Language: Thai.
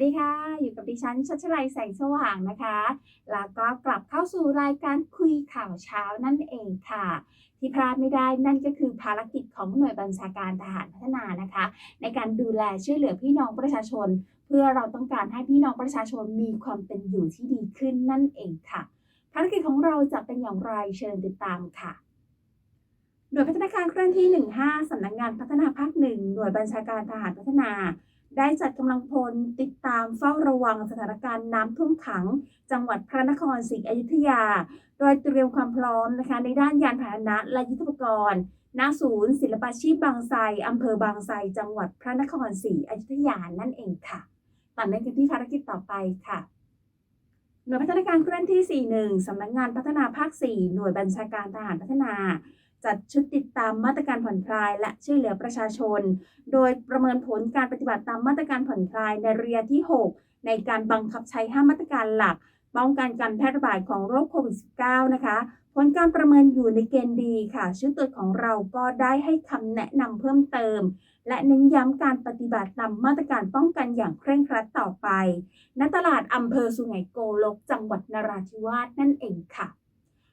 วัสดีค่ะ อยู่กับดิฉันชัชลัยแสงสว่างนะคะ แล้วก็กลับเข้าสู่รายการคุยข่าวเช้านั่นเองค่ะ ที่พลาดไม่ได้นั่นก็คือภารกิจของหน่วยบัญชาการทหารพัฒนานะคะ ในการดูแลช่วยเหลือพี่น้องประชาชน เพื่อเราต้องการให้พี่น้องประชาชนมีความเป็นอยู่ที่ดีขึ้นนั่นเองค่ะ ภารกิจของเราจะเป็นอย่างไรเชิญติดตามค่ะหน่วยพัฒนาการเคลื่อนที่ 15สำนักงานพัฒนาภาคหนึ่งหน่วยบัญชาการทหารพัฒนา ได้จัดกำลังพลติดตามเฝ้าระวังสถานการณ์น้ำท่วมขัง จังหวัดพระนครศรีอยุธยา โดยเตรียมความพร้อมนะคะ ในด้านยานพาหนะและยุทธปกรณ์ณศูนย์ศิลปาชีพบางไทรอำเภอบางไทรจังหวัดพระนครศรีอยุธยานั่นเองค่ะต่อเนื่องกันที่ภารกิจต่อไปค่ะ หน่วยพัฒนาการเคลื่อนที่ 41 สำนักงานพัฒนาภาค 4 หน่วยบัญชาการทหารพัฒนา จัดชุดติดตามมาตรการผ่อนคลาย และช่วยเหลือประชาชน โดยประเมินผลการปฏิบัติตามมาตรการผ่อนคลายในระยะที่ 6 ในการบังคับใช้ 5 มาตรการหลัก ป้องกันการแพร่ระบาดของโรคโควิด -19 นะคะ ผลการประเมินอยู่ในเกณฑ์ดีค่ะ ชุดตรวจของเราก็ได้ให้คำแนะนำเพิ่มเติม และเน้นย้ำการปฏิบัติตามมาตรการป้องกันอย่างเคร่งครัดต่อไป ณ ตลาดอำเภอสุไหงโกลก จังหวัดนราธิวาสนั่นเองค่ะ